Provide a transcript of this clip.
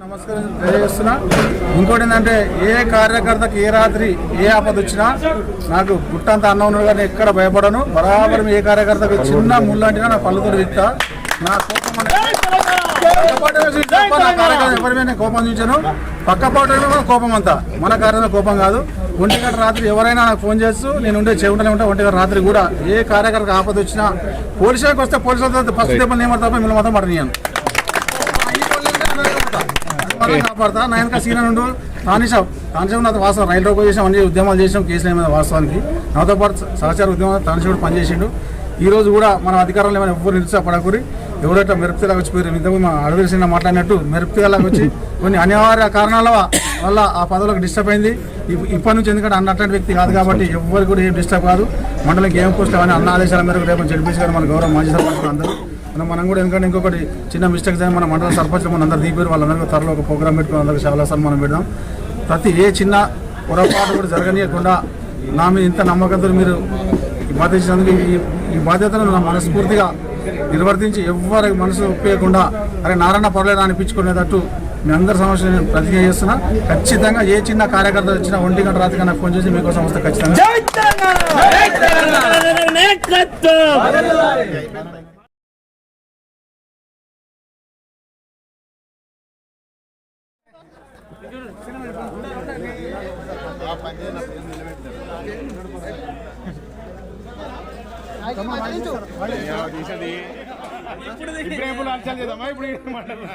నమస్కారం తెలియజేస్తున్నా. ఇంకోటి ఏంటంటే ఏ కార్యకర్తకి ఏ రాత్రి ఏ ఆపద వచ్చినా నాకు గుట్టంత అన్నం ఉన్నాడు కానీ ఎక్కడ భయపడను. బరాబర్ ఏ కార్యకర్తకి చిన్న ముళ్ళంటినా నా పళ్ళతో విత్తా నా కోపం అనేది- పక్క పార్టీ వేసి తప్ప నా కార్యకర్త ఎవరి మీద నేను కోపం చూచాను పక్క కూడా కోపం అంతా. మన కార్యకర్త కోపం కాదు. ఒంటి గంట రాత్రి ఎవరైనా నాకు ఫోన్ చేస్తూ నేను ఉండే చెవుంటనే ఉంటా ఒంటి గంట రాత్రి కూడా ఏ కార్యకర్తకు ఆపద వచ్చినా పోలీసులకు వస్తే పోలీసులతో ఫస్ట్ దెబ్బలు నేను తప్ప మిమ్మల్ని మాత్రం పడనీయను. మనం కాపాడతా. నా వెనక సీన నుండు తానిషా తానిషా నాతో వాస్తవం. రైలు రోకో చేసాం అన్ని ఉద్యమాలు చేసాం కేసులు మీద వాస్తవానికి. నాతో పాటు సహచార ఉద్యమం తానిషా కూడా పనిచేసిండు ఈ రోజు కూడా మన అధికారంలో ఏమైనా ఎవ్వరు నిరుత్సాహపడకూరి ఎవరైతే మెరుపుతీలాగా వచ్చిపోయారు ఇంతకు మా అడవి మాట్లాడినట్టు మెరుపుతీలాగా వచ్చి కొన్ని అనివార్య కారణాల వల్ల ఆ పదవులకు డిస్టర్బ్ అయింది. ఇప్పటి నుంచి ఎందుకంటే అన్న అట్లాంటి వ్యక్తి కాదు కాబట్టి ఎవరు కూడా ఏం డిస్టర్బ్ కాదు. మండలం ఏం పోస్ట్ అన్న ఆదేశాల మేరకు రేపు జడ్పీసీ గారు మన గౌరవ మాజీ సర్పంచ్ అందరూ మనం మనం కూడా ఎందుకంటే ఇంకొకటి చిన్న మిస్టేక్ అయినా మన మండల సర్పంచ్ మన అందరు దీపారు వాళ్ళందరికీ త్వరలో ఒక ప్రోగ్రామ్ పెట్టుకుని అందరికీ చాలా మనం పెడదాం ప్రతి ఏ చిన్న పొరపాటు కూడా జరగనీయకుండా నా మీద ఇంత నమ్మకంతో మీరు ఈ బాధ్యత ఈ ఈ బాధ్యతను నా మనస్ఫూర్తిగా నిర్వర్తించి ఎవరికి మనసు ఒప్పేయకుండా అరే నారాయణ పర్లేదు అనిపించుకునేటట్టు మీ అందరి సమస్య నేను ప్రతిజ్ఞ చేస్తున్నా ఖచ్చితంగా ఏ చిన్న కార్యకర్త వచ్చినా ఒంటి గంట రాత్రి నాకు ఫోన్ చేసి మీకోసం వస్తే ఖచ్చితంగా ఇప్పుడు చేద్దామా? ఇప్పుడు మాట్లాడదాం